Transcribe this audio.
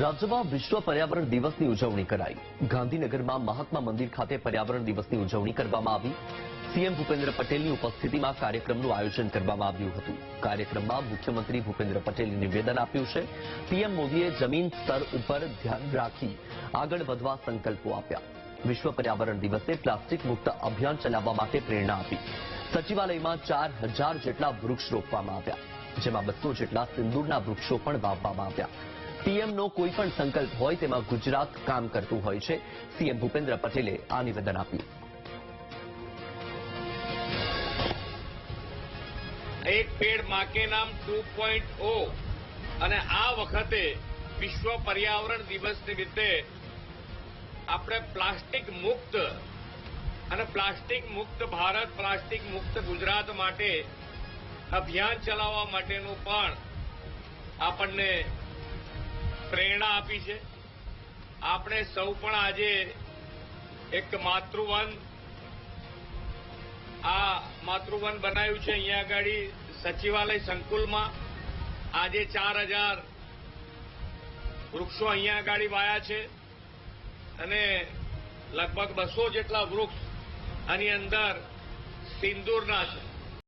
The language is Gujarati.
રાજ્યમાં વિશ્વ પર્યાવરણ દિવસની ઉજવણી કરાઈ. ગાંધીનગરમાં મહાત્મા મંદિર ખાતે પર્યાવરણ દિવસની ઉજવણી કરવામાં આવી. સીએમ ભૂપેન્દ્ર પટેલની ઉપસ્થિતિમાં કાર્યક્રમનું આયોજન કરવામાં આવ્યું હતું. કાર્યક્રમમાં મુખ્યમંત્રી ભૂપેન્દ્ર પટેલે નિવેદન આપ્યું છે. પીએમ મોદીએ જમીન સ્તર ઉપર ધ્યાન રાખી આગળ વધવા સંકલ્પો આપ્યા. વિશ્વ પર્યાવરણ દિવસે પ્લાસ્ટિક મુક્ત અભિયાન ચલાવવા માટે પ્રેરણા આપી. સચિવાલયમાં ચાર હજાર જેટલા વૃક્ષ રોપવામાં આવ્યા, જેમાં બસો જેટલા સિંદૂરના વૃક્ષો પણ વાવવામાં આવ્યા. પીએમનો કોઈ પણ સંકલ્પ હોય તેમાં ગુજરાત કામ કરતું હોય છે. સીએમ ભૂપેન્દ્ર પટેલે આ નિવેદન આપ્યું. એક પેડમાં નામ ટુ અને આ વખતે વિશ્વ પર્યાવરણ દિવસ નિમિત્તે આપણે પ્લાસ્ટિક મુક્ત અને પ્લાસ્ટિક મુક્ત ભારત, પ્લાસ્ટિક મુક્ત ગુજરાત માટે અભિયાન ચલાવવા માટેનું પણ આપણને પ્રેરણા આપી છે. આપણે સૌ પણ આજે એક માતૃવન, આ માતૃવન બનાવ્યું છે અહીંયા આગળ સચિવાલય સંકુલમાં. આજે ચાર હજાર વૃક્ષો અહીંયા આગળ વાયા છે અને લગભગ બસો જેટલા વૃક્ષ આની અંદર સિંદૂરના છે.